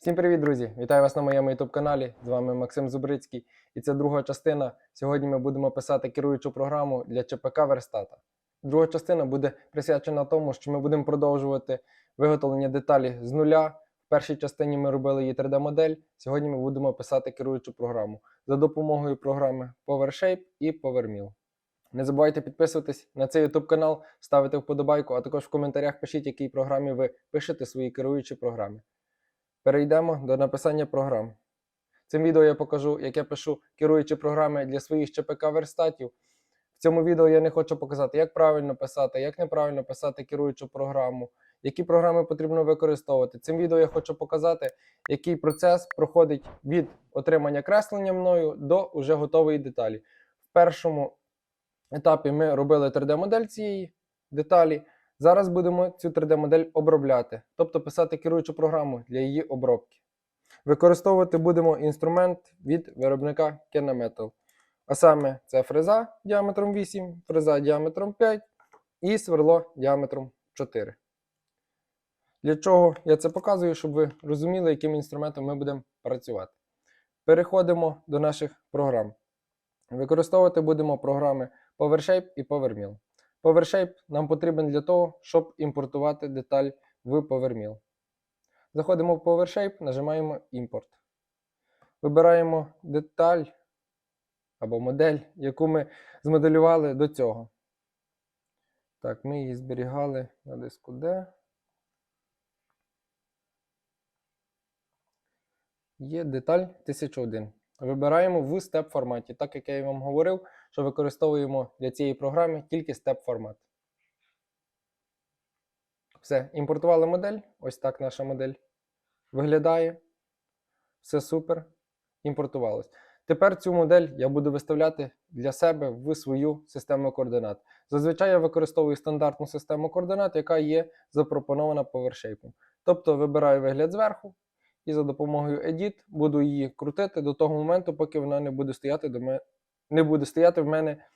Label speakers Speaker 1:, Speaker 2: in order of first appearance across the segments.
Speaker 1: Всім привіт, друзі! Вітаю вас на моєму youtube каналі. З вами Максим Зубрицький, і це друга частина. Сьогодні ми будемо писати керуючу програму для ЧПК Верстата. Друга частина буде присвячена тому, що ми будемо продовжувати виготовлення деталі з нуля. В першій частині ми робили її 3D-модель. Сьогодні ми будемо писати керуючу програму за допомогою програми PowerShape і PowerMill. Не забувайте підписуватись на цей YouTube канал, ставити вподобайку, а також в коментарях пишіть, якій програмі ви пишете свої керуючі програми. Перейдемо до написання програм. Цим відео я покажу, як я пишу керуючі програми для своїх ЧПК верстатів. В цьому відео я не хочу показати, як правильно писати, як неправильно писати керуючу програму, які програми потрібно використовувати. Цим відео я хочу показати, який процес проходить від отримання креслення мною до уже готової деталі. В першому етапі ми робили 3D-модель цієї деталі. Зараз будемо цю 3D-модель обробляти, тобто писати керуючу програму для її обробки. Використовувати будемо інструмент від виробника Kenametal. А саме це фреза діаметром 8, фреза діаметром 5 і сверло діаметром 4. Для чого я це показую, щоб ви розуміли, яким інструментом ми будемо працювати. Переходимо до наших програм. Використовувати будемо програми PowerShape і PowerMill. PowerShape нам потрібен для того, щоб імпортувати деталь в PowerMill. Заходимо в PowerShape, нажимаємо Імпорт. Вибираємо деталь або модель, яку ми змоделювали до цього. Так, ми її зберігали на диску D. Є деталь 1001. Вибираємо в степ форматі, так як я і вам говорив, що використовуємо для цієї програми тільки степ формат. Все, імпортували модель. Ось так наша модель виглядає. Все супер. Імпортувалось. Тепер цю модель я буду виставляти для себе в свою систему координат. Зазвичай я використовую стандартну систему координат, яка є запропонована PowerShape. Тобто вибираю вигляд зверху і за допомогою Edit буду її крутити до того моменту, поки вона не буде стояти до мене, не буде стояти в мене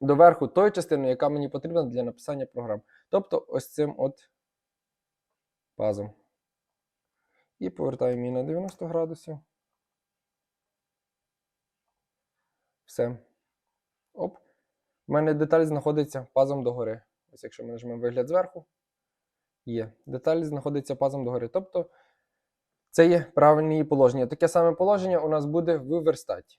Speaker 1: доверху тої частини, яка мені потрібна для написання програм. Тобто ось цим от пазом. І повертаємо її на 90 градусів. Все. Оп. У мене деталь знаходиться пазом догори. Ось якщо ми нажмемо вигляд зверху, є. Деталь знаходиться пазом догори. Тобто це є правильне її положення. Таке саме положення у нас буде в верстаті.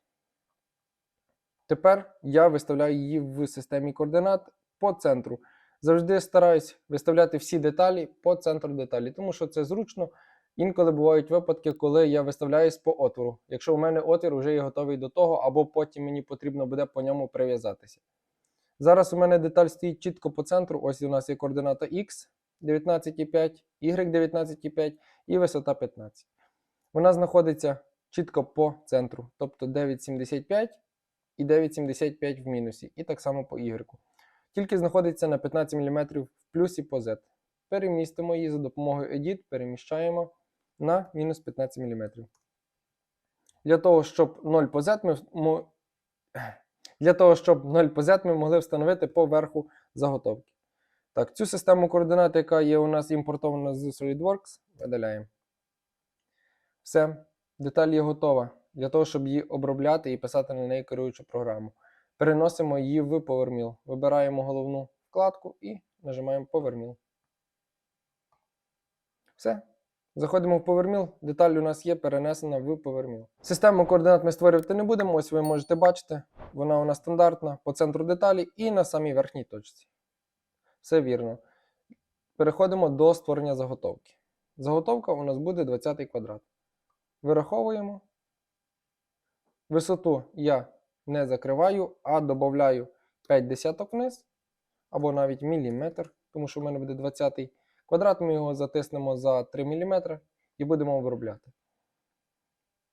Speaker 1: Тепер я виставляю її в системі координат по центру. Завжди стараюсь виставляти всі деталі по центру деталі, тому що це зручно. Інколи бувають випадки, коли я виставляюсь по отвору. Якщо у мене отвір вже є готовий до того, або потім мені потрібно буде по ньому прив'язатися. Зараз у мене деталь стоїть чітко по центру. Ось у нас є координата X 19,5, Y 19,5 і висота 15. Вона знаходиться чітко по центру, тобто 9,75 і 9,75 в мінусі, і так само по Y. Тільки знаходиться на 15 мм в плюсі по Z. Перемістимо її за допомогою Edit, переміщаємо на мінус 15 мм. Для того, щоб 0 по Z ми, мо- для того, щоб 0 по Z ми могли встановити по верху заготовки. Так, цю систему координат, яка є у нас імпортована з SolidWorks, видаляємо. Все, деталь є готова для того, щоб її обробляти і писати на неї керуючу програму. Переносимо її в PowerMill. Вибираємо головну вкладку і нажимаємо PowerMill. Все. Заходимо в PowerMill. Деталь у нас є перенесена в PowerMill. Систему координат ми створювати не будемо. Ось ви можете бачити. Вона у нас стандартна по центру деталі і на самій верхній точці. Все вірно. Переходимо до створення заготовки. Заготовка у нас буде 20 квадрат. Вираховуємо. Висоту я не закриваю, а додаю 5 десяток вниз, або навіть міліметр, тому що в мене буде 20 квадрат, ми його затиснемо за 3 мм і будемо обробляти.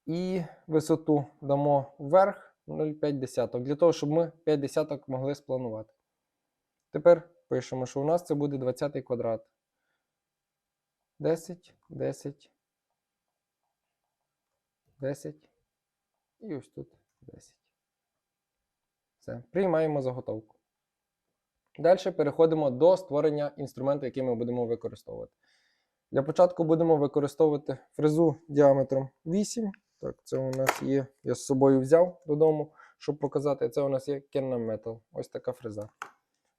Speaker 1: І висоту дамо вверх 0,5 десяток, для того, щоб ми 5 десяток могли спланувати. Тепер пишемо, що у нас це буде 20 квадрат. 10, 10, 10. І ось тут 10. Все. Приймаємо заготовку. Далі переходимо до створення інструменту, який ми будемо використовувати. Для початку будемо використовувати фрезу діаметром 8. Так, це у нас є. Я з собою взяв додому, щоб показати. Це у нас є Kenna Metal. Ось така фреза.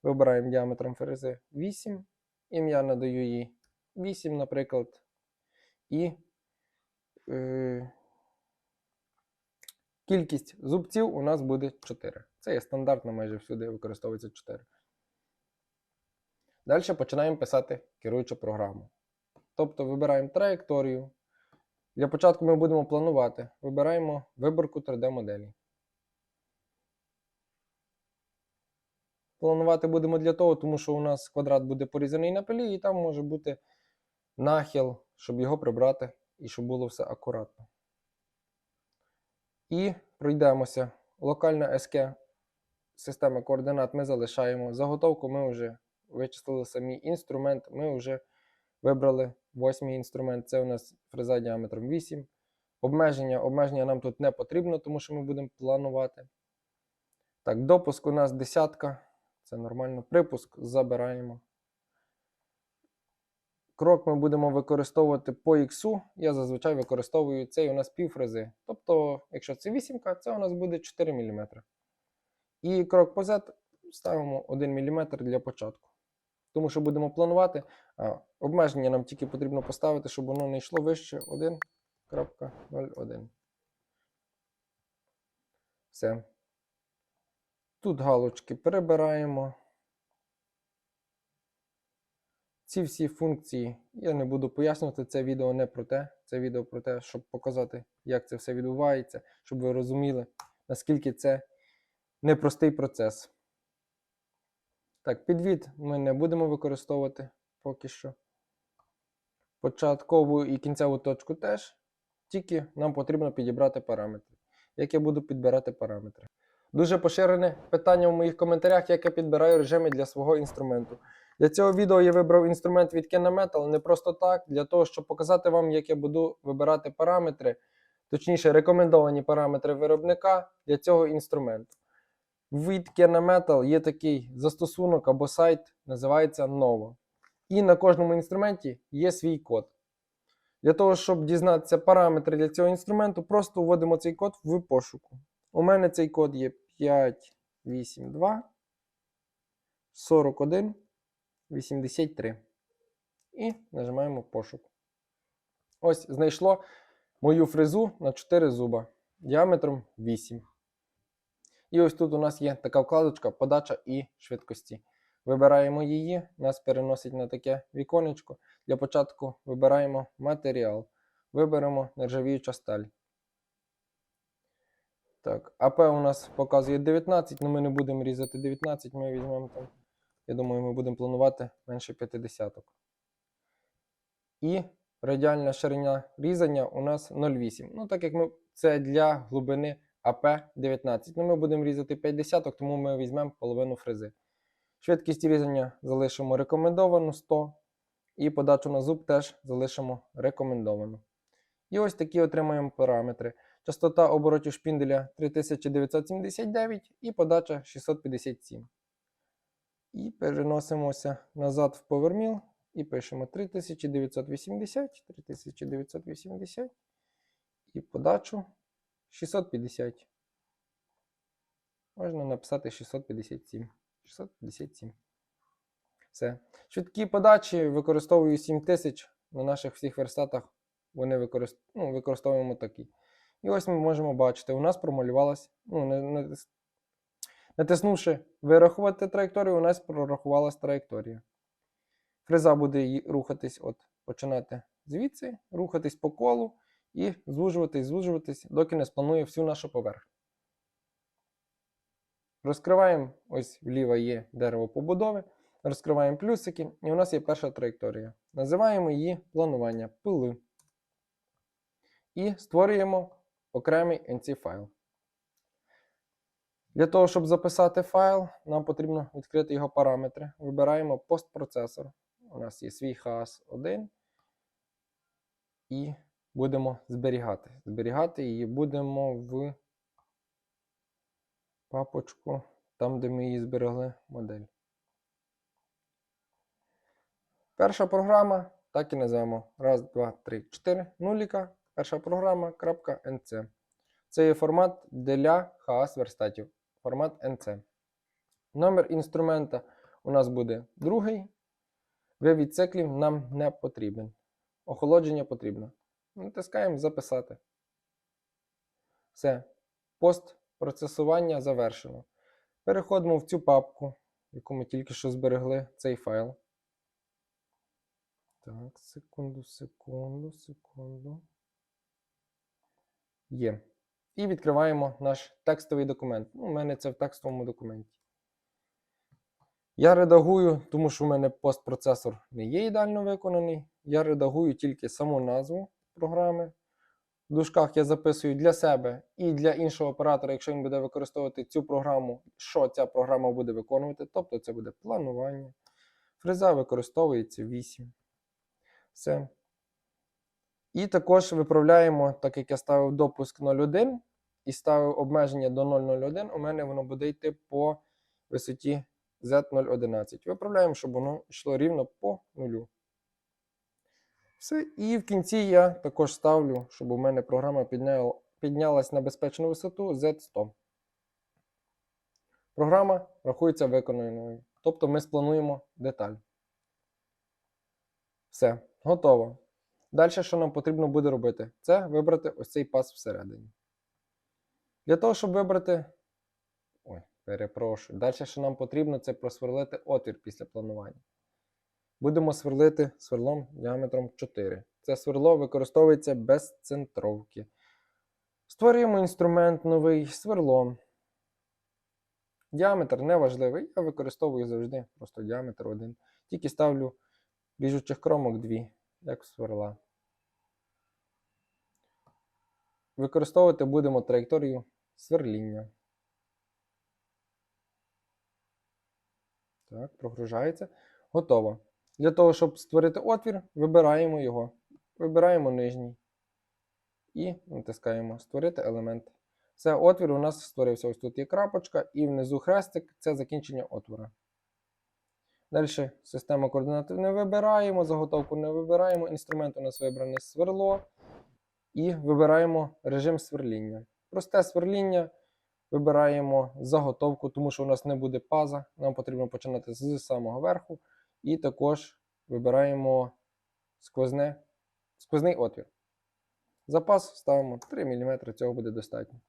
Speaker 1: Вибираємо діаметром фрези 8. Ім'я надаю їй 8, наприклад. І е, кількість зубців у нас буде 4. Це є стандартно, майже всюди використовується 4. Далі починаємо писати керуючу програму. Тобто вибираємо траєкторію. Для початку ми будемо планувати. Вибираємо виборку 3D-моделі. Планувати будемо для того, тому що у нас квадрат буде порізаний на пилі, і там може бути нахил, щоб його прибрати і щоб було все акуратно. І пройдемося. Локальна SK система координат ми залишаємо. Заготовку ми вже вичислили самі інструмент. Ми вже вибрали восьмий інструмент. Це у нас фреза діаметром 8. Обмеження. Обмеження нам тут не потрібно, тому що ми будемо планувати. Так, допуск у нас десятка. Це нормально. Припуск забираємо. Крок ми будемо використовувати по іксу. Я зазвичай використовую цей у нас півфрези. Тобто, якщо це вісімка, це у нас буде 4 мм. І крок по Z ставимо 1 мм для початку. Тому що будемо планувати. А, обмеження нам тільки потрібно поставити, щоб воно не йшло вище 1.01. Все. Тут галочки перебираємо. Ці всі функції я не буду пояснювати. Це відео не про те. Це відео про те, щоб показати, як це все відбувається, щоб ви розуміли, наскільки це непростий процес. Так, підвід ми не будемо використовувати поки що. Початкову і кінцеву точку теж. Тільки нам потрібно підібрати параметри. Як я буду підбирати параметри? Дуже поширене питання в моїх коментарях, як я підбираю режими для свого інструменту. Для цього відео я вибрав інструмент від Metal не просто так, для того, щоб показати вам, як я буду вибирати параметри, точніше, рекомендовані параметри виробника для цього інструменту. Від Metal є такий застосунок або сайт, називається Novo. І на кожному інструменті є свій код. Для того, щоб дізнатися параметри для цього інструменту, просто вводимо цей код в пошуку. У мене цей код є 582 41 83. І нажимаємо пошук. Ось знайшло мою фрезу на 4 зуба діаметром 8. І ось тут у нас є така вкладочка подача і швидкості. Вибираємо її, нас переносить на таке віконечко. Для початку вибираємо матеріал. Виберемо нержавіюча сталь. Так, АП у нас показує 19, але ми не будемо різати 19, ми візьмемо там. Я думаю, ми будемо планувати менше 50. І радіальна ширина різання у нас 0,8. Ну, так як ми це для глибини АП19. Ну, ми будемо різати 50, тому ми візьмемо половину фрези. Швидкість різання залишимо рекомендовану 100. І подачу на зуб теж залишимо рекомендовану. І ось такі отримаємо параметри. Частота оборотів шпінделя 3979 і подача 657. І переносимося назад в PowerMill і пишемо 3980, 3980 і подачу 650. Можна написати 657. 657. Все. Швидкі подачі використовую 7000 на наших всіх верстатах. Вони використ... ну, використовуємо такі. І ось ми можемо бачити, у нас промалювалась, ну, натиснувши вирахувати траєкторію, у нас прорахувалась траєкторія. Фреза буде рухатись, от, починати звідси, рухатись по колу і звужуватись, звужуватись, доки не спланує всю нашу поверхню. Розкриваємо, ось вліво є дерево побудови. Розкриваємо плюсики, і у нас є перша траєкторія. Називаємо її планування пили. І створюємо окремий NC файл. Для того, щоб записати файл, нам потрібно відкрити його параметри. Вибираємо постпроцесор. У нас є свій HAS1. І будемо зберігати. Зберігати її будемо в папочку, там, де ми її зберегли модель. Перша програма так і називаємо. Раз, два, три, чотири. Нуліка. Перша програма. .nc. Це є формат для хас верстатів. Формат NC. Номер інструмента у нас буде другий. Вивід циклів нам не потрібен. Охолодження потрібно. Натискаємо записати. Все. Постпроцесування завершено. Переходимо в цю папку, яку ми тільки що зберегли цей файл. Так, секунду, секунду, секунду. Є. І відкриваємо наш текстовий документ. Ну, у мене це в текстовому документі. Я редагую, тому що у мене постпроцесор не є ідеально виконаний. Я редагую тільки саму назву програми. В дужках я записую для себе і для іншого оператора, якщо він буде використовувати цю програму, що ця програма буде виконувати. Тобто це буде планування. Фреза використовується 8. Все. І також виправляємо, так як я ставив допуск 0.1 і ставив обмеження до 0.01, у мене воно буде йти по висоті Z011. Виправляємо, щоб воно йшло рівно по нулю. Все. І в кінці я також ставлю, щоб у мене програма підняла, піднялась на безпечну висоту Z100. Програма рахується виконаною. Тобто ми сплануємо деталь. Все, готово. Далі, що нам потрібно буде робити, це вибрати ось цей пас всередині. Для того, щоб вибрати. Ой, перепрошую. Далі, що нам потрібно, це просверлити отвір після планування. Будемо сверлити сверлом діаметром 4. Це сверло використовується без центровки. Створюємо інструмент новий сверло. Діаметр не важливий, я використовую завжди просто діаметр один. Тільки ставлю ріжучих кромок 2, як сверла. Використовувати будемо траєкторію сверління. Так, прогружається. Готово. Для того, щоб створити отвір, вибираємо його. Вибираємо нижній. І натискаємо Створити елемент. Все, отвір у нас створився. Ось тут є крапочка, і внизу хрестик це закінчення отвора. Далі система координат не вибираємо, заготовку не вибираємо. Інструмент у нас вибране сверло. І вибираємо режим сверління. Просте сверління. Вибираємо заготовку, тому що у нас не буде паза. Нам потрібно починати з самого верху. І також вибираємо сквозне, сквозний отвір. Запас ставимо 3 мм, цього буде достатньо.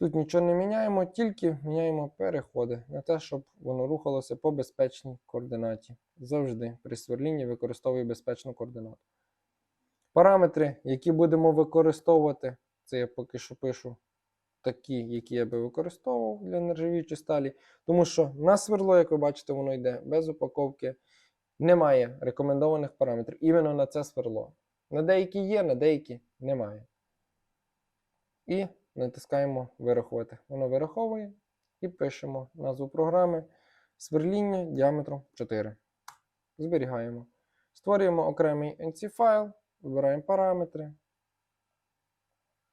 Speaker 1: Тут нічого не міняємо, тільки міняємо переходи на те, щоб воно рухалося по безпечній координаті. Завжди при сверлінні використовую безпечну координату. Параметри, які будемо використовувати, це я поки що пишу такі, які я би використовував для нержавіючої сталі. Тому що на сверло, як ви бачите, воно йде без упаковки. Немає рекомендованих параметрів іменно на це сверло. На деякі є, на деякі немає. І натискаємо вирахувати. Воно вираховує і пишемо назву програми сверління діаметром 4. Зберігаємо. Створюємо окремий NC файл, вибираємо параметри,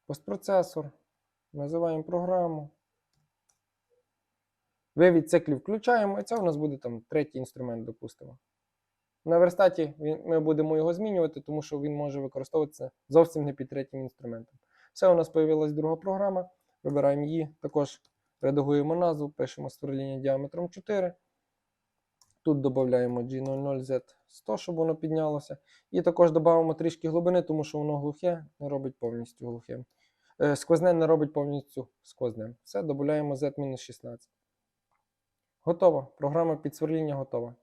Speaker 1: постпроцесор, називаємо програму. Вивід циклів включаємо, і це у нас буде там третій інструмент, допустимо. На верстаті ми будемо його змінювати, тому що він може використовуватися зовсім не під третім інструментом. Все, у нас з'явилась друга програма. Вибираємо її. Також редагуємо назву, пишемо сверління діаметром 4. Тут додаємо G00Z100, щоб воно піднялося. І також додамо трішки глибини, тому що воно глухе, не робить повністю глухим. Е, Сквозне не робить повністю сквозним. Все, додаємо Z-16. Готово. Програма під сверління готова.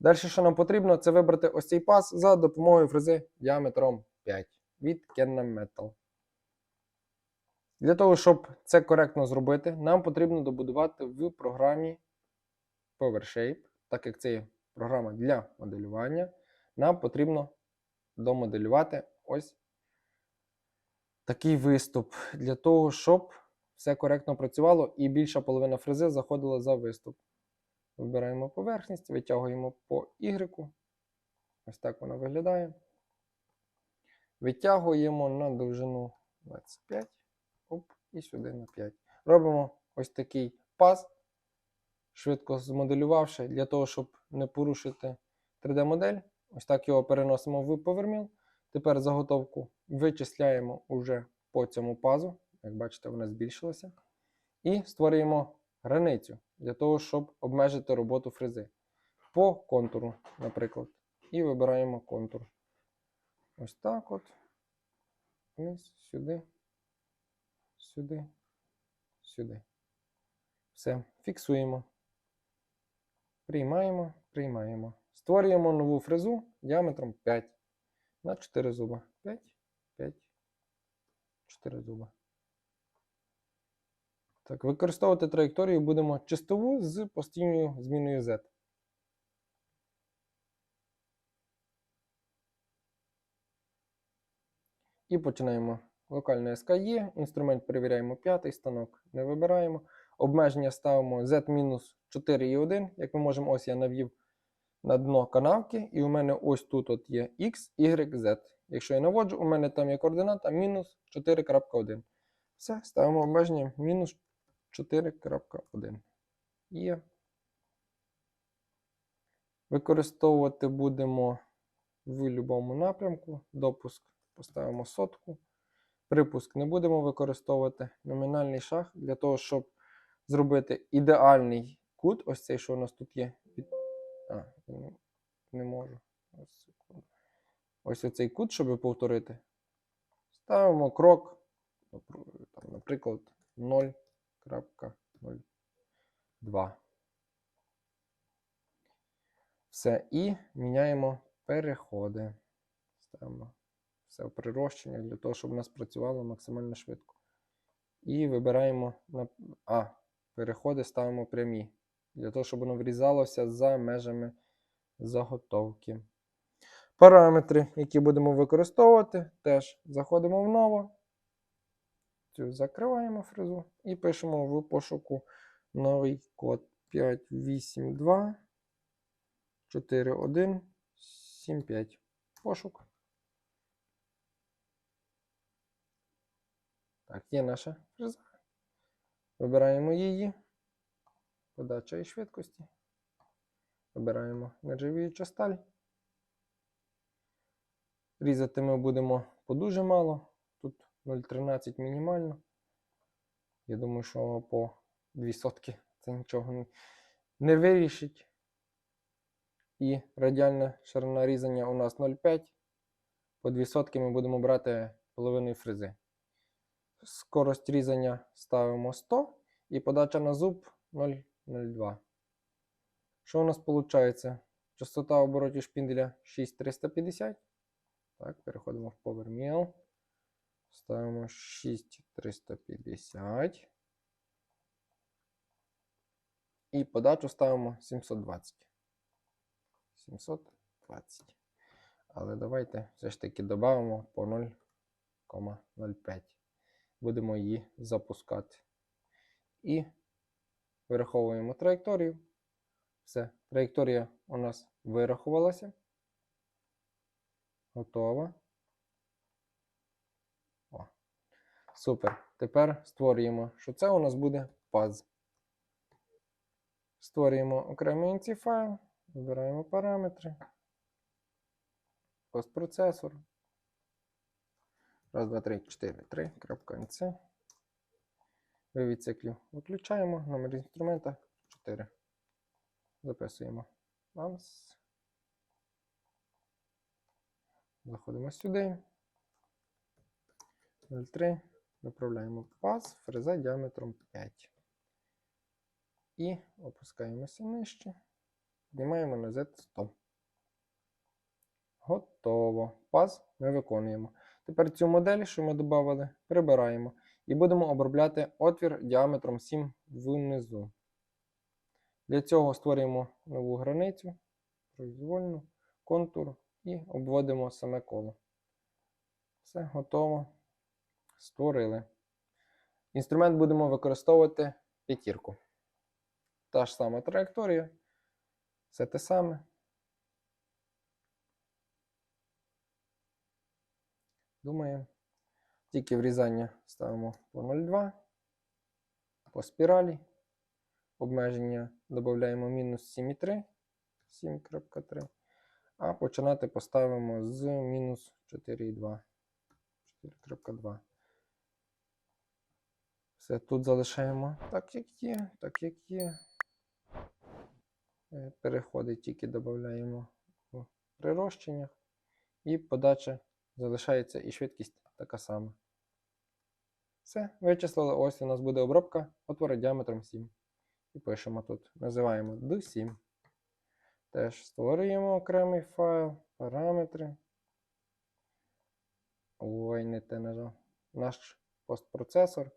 Speaker 1: Далі, що нам потрібно, це вибрати ось цей пас за допомогою фрези діаметром 5 від Canon Metal. Для того, щоб це коректно зробити, нам потрібно добудувати в програмі PowerShape, так як це є програма для моделювання, нам потрібно домоделювати ось такий виступ для того, щоб все коректно працювало і більша половина фрези заходила за виступ. Вибираємо поверхність, витягуємо по Y. Ось так вона виглядає. Витягуємо на довжину 25. Оп, і сюди на 5. Робимо ось такий паз, швидко змоделювавши, для того, щоб не порушити 3D-модель, Ось так його переносимо в поверміл. Тепер заготовку вичисляємо уже по цьому пазу. Як бачите, вона збільшилася. І створюємо границю для того, щоб обмежити роботу фрези. По контуру, наприклад. І вибираємо контур. Ось так от. Вниз, сюди, сюди, сюди. Все, фіксуємо. Приймаємо, приймаємо. Створюємо нову фрезу діаметром 5 на 4 зуба. 5, 5, 4 зуба. Так, використовувати траєкторію будемо чистову з постійною зміною Z. І починаємо. Локальне SKE, інструмент перевіряємо п'ятий станок, не вибираємо. Обмеження ставимо Z-4,1. Як ми можемо, ось я навів на дно канавки, і у мене ось тут от є X, Y, Z. Якщо я наводжу, у мене там є координата мінус 4.1. Все, ставимо обмеження мінус 4.1. Є. Використовувати будемо в будь-якому напрямку. Допуск поставимо сотку. Припуск не будемо використовувати. Номінальний шаг для того, щоб зробити ідеальний кут. Ось цей, що у нас тут є. А, не, не можу. Ось. Оцей кут, щоб повторити. Ставимо крок, наприклад, 0.02. Все. І міняємо переходи. Ставимо все в прирощення для того, щоб у нас працювало максимально швидко. І вибираємо А. Переходи ставимо прямі. Для того, щоб воно врізалося за межами заготовки. Параметри, які будемо використовувати, теж заходимо в ново. Цю закриваємо фрезу і пишемо в пошуку новий код 582 4175. Пошук. Так, є наша фреза. Вибираємо її. Подача і швидкості. Вибираємо нержавіюча сталь. Різати ми будемо по дуже мало. Тут 0,13 мінімально. Я думаю, що по 2 сотки це нічого не- вирішить. І радіальна ширина різання у нас 0,5. По 2 сотки ми будемо брати половиною фрези. Скорость різання ставимо 100 і подача на зуб 0,02. Що у нас виходить? Частота оборотів шпінделя 6350. Так, переходимо в PowerMill. Ставимо 6350. І подачу ставимо 720. 720. Але давайте все ж таки додамо по 0,05. Будемо її запускати. І вираховуємо траєкторію. Все, траєкторія у нас вирахувалася. Готова. О. Супер. Тепер створюємо, що це у нас буде паз. Створюємо окремий NC файл, вибираємо параметри, постпроцесор. Раз, два, три, чотири, три, крапка NC. Вивід циклів виключаємо, номер інструмента 4. Записуємо ANS. Заходимо сюди. 0,3. Виправляємо паз, фреза діаметром 5. І опускаємося нижче. Піднімаємо на Z100. Готово. Паз ми виконуємо. Тепер цю модель, що ми додали, прибираємо. І будемо обробляти отвір діаметром 7 внизу. Для цього створюємо нову границю, произвольну, контур і обводимо саме коло. Все, готово. Створили. Інструмент будемо використовувати п'ятірку. Та ж сама траєкторія. Все те саме. Думаємо. Тільки врізання ставимо по 0,2. По спіралі. Обмеження додаємо мінус 7,3. 7.3. А починати поставимо з мінус 4,2. 4.2. Все тут залишаємо так, як є, так, як є. Е, Переходи тільки додаємо в прирощеннях. І подача залишається і швидкість така сама. Все, вичислили. Ось у нас буде обробка отвора діаметром 7. І пишемо тут. Називаємо D7. Теж створюємо окремий файл, параметри. Ой, не те нажав. Наш постпроцесор.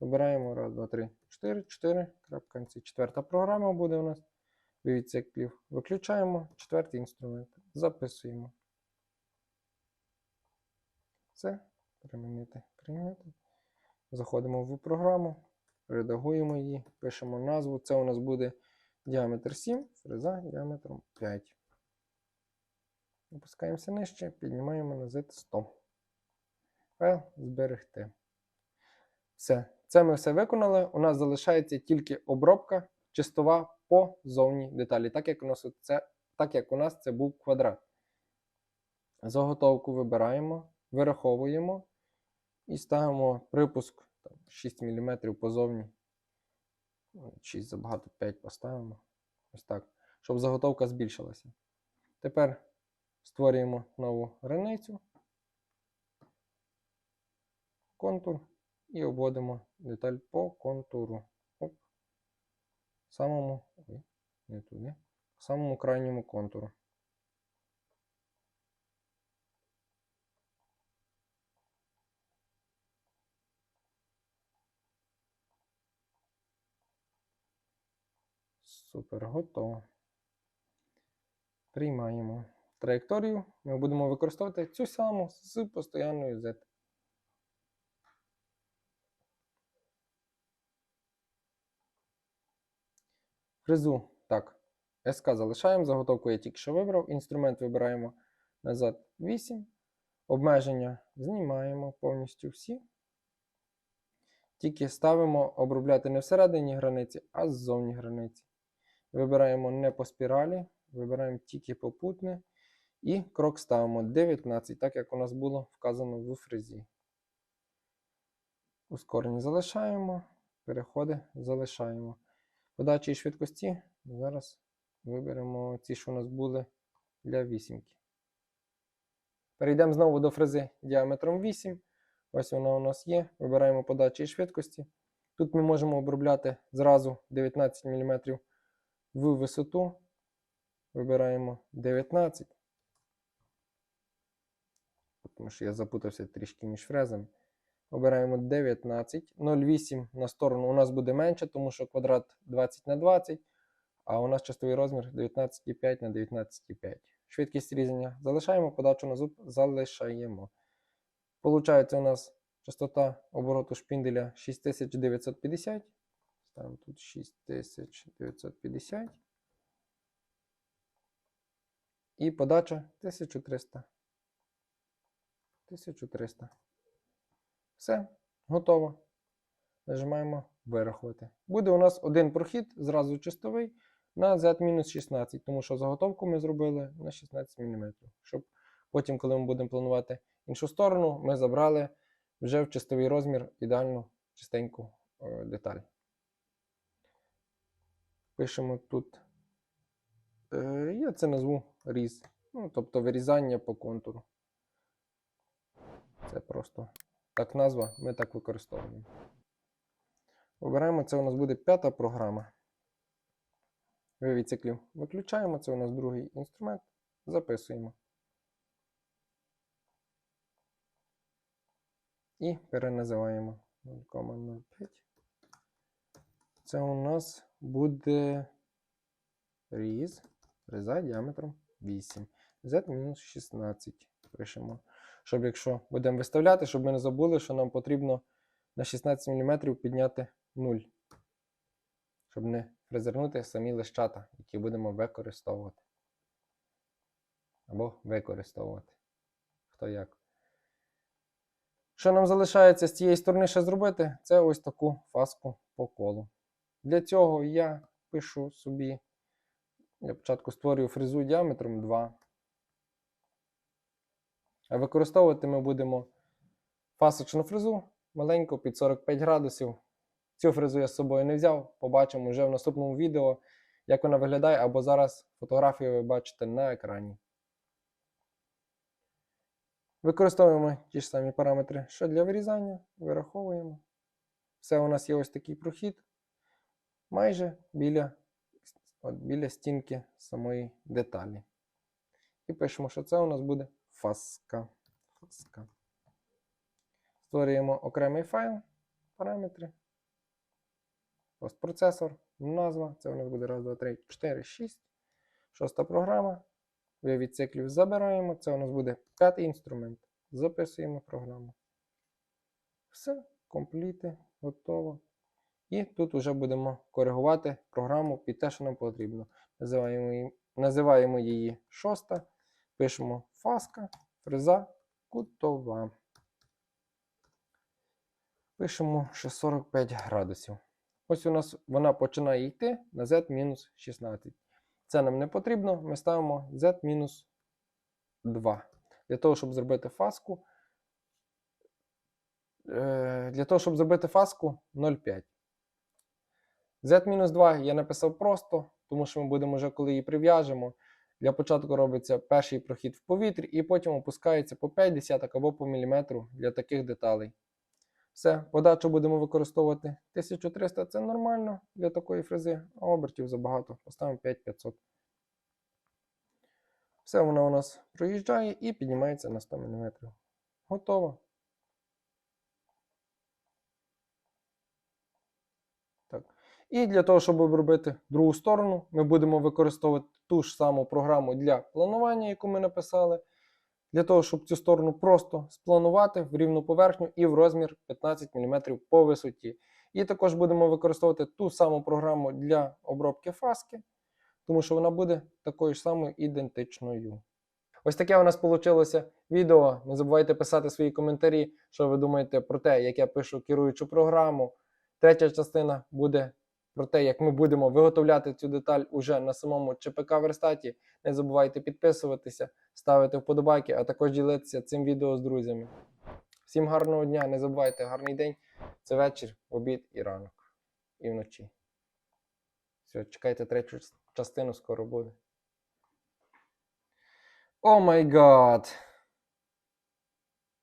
Speaker 1: Вибираємо 1, 2, 3, 4, 4. Крапка. Це четверта програма буде у нас. Вивід циклів. Виключаємо четвертий інструмент. Записуємо. Все. Примінити. Прийняти. Заходимо в програму, редагуємо її, пишемо назву. Це у нас буде діаметр 7, фреза діаметром 5. Опускаємося нижче, піднімаємо на Z100. Файл зберегти. Все. Це ми все виконали. У нас залишається тільки обробка чистова по зовні деталі, так як у нас це, так як у нас це був квадрат. Заготовку вибираємо, вираховуємо і ставимо припуск там, 6 мм позовні. 6 забагато 5 поставимо. Ось так. Щоб заготовка збільшилася. Тепер створюємо нову границю, контур і обводимо деталь по контуру. Оп. Самому, не туди, самому крайньому контуру. Супер, готово. Приймаємо траєкторію. Ми будемо використовувати цю саму з постоянною Z. Фрезу. Так. СК залишаємо. Заготовку я тільки що вибрав. Інструмент вибираємо назад 8. Обмеження знімаємо повністю всі. Тільки ставимо обробляти не всередині границі, а ззовні границі. Вибираємо не по спіралі, вибираємо тільки попутне. І крок ставимо 19, так як у нас було вказано в фрезі. Ускорені залишаємо, переходи залишаємо. Подачі і швидкості зараз виберемо ті, що у нас були для вісімки. Перейдемо знову до фрези діаметром 8. Ось вона у нас є. Вибираємо подачі і швидкості. Тут ми можемо обробляти зразу 19 мм в висоту. Вибираємо 19. Тому що я запутався трішки між фрезами. Обираємо 19. 0,8 на сторону у нас буде менше, тому що квадрат 20 на 20, а у нас частовий розмір 19,5 на 19,5. Швидкість різання залишаємо, подачу на зуб залишаємо. Получається, у нас частота обороту шпінделя 6950. Ставимо тут 6950. І подача 1300. 1300. Все, готово. Нажимаємо вирахувати. Буде у нас один прохід, зразу чистовий, на Z-16, тому що заготовку ми зробили на 16 мм. Щоб потім, коли ми будемо планувати іншу сторону, ми забрали вже в чистовий розмір ідеальну чистеньку е, деталь. Пишемо тут. Е, я це назву різ. Ну, тобто вирізання по контуру. Це просто так назва, ми так використовуємо. Обираємо, це у нас буде п'ята програма. Вивід циклів виключаємо, це у нас другий інструмент. Записуємо. І переназиваємо 0,05. Це у нас буде різ, різа діаметром 8. Z-16 пишемо. Щоб якщо будемо виставляти, щоб ми не забули, що нам потрібно на 16 мм підняти 0. Щоб не фрезернути самі лищата, які будемо використовувати. Або використовувати. Хто як. Що нам залишається з цієї сторони ще зробити, це ось таку фаску по колу. Для цього я пишу собі, для початку створюю фрезу діаметром 2. А використовувати ми будемо фасочну фрезу маленьку під 45 градусів. Цю фрезу я з собою не взяв. Побачимо вже в наступному відео, як вона виглядає, або зараз фотографію ви бачите на екрані. Використовуємо ті ж самі параметри, що для вирізання, вираховуємо. Все у нас є ось такий прохід, майже біля, от, біля стінки самої деталі. І пишемо, що це у нас буде фаска. фаска. Створюємо окремий файл, параметри. Постпроцесор, назва. Це у нас буде 1, 2, 3, 4, 6. Шоста програма. Вивід циклів забираємо. Це у нас буде п'ятий інструмент. Записуємо програму. Все, компліти, готово. І тут вже будемо коригувати програму під те, що нам потрібно. Називаємо її, називаємо її шоста. Пишемо фаска, фреза, кутова. Пишемо ще 45 градусів. Ось у нас вона починає йти на Z-16. Це нам не потрібно. Ми ставимо Z-2. Для того, щоб зробити фаску. е, Для того, щоб зробити фаску 0,5. Z-2 я написав просто, тому що ми будемо вже, коли її прив'яжемо. Для початку робиться перший прохід в повітрі, і потім опускається по 5 десяток або по міліметру для таких деталей. Все, подачу будемо використовувати 1300 це нормально для такої фрези, а обертів забагато. Поставимо 5500. Все воно у нас проїжджає і піднімається на 100 мм. Готово. Так. І для того, щоб обробити другу сторону, ми будемо використовувати ту ж саму програму для планування, яку ми написали. Для того, щоб цю сторону просто спланувати в рівну поверхню і в розмір 15 мм по висоті. І також будемо використовувати ту саму програму для обробки фаски, тому що вона буде такою ж самою ідентичною. Ось таке у нас вийшло відео. Не забувайте писати свої коментарі, що ви думаєте про те, як я пишу керуючу програму. Третя частина буде про те, як ми будемо виготовляти цю деталь уже на самому ЧПК верстаті. Не забувайте підписуватися, ставити вподобайки, а також ділитися цим відео з друзями. Всім гарного дня, не забувайте, гарний день. Це вечір, обід і ранок. І вночі. Все, чекайте третю частину, скоро буде. О май гад!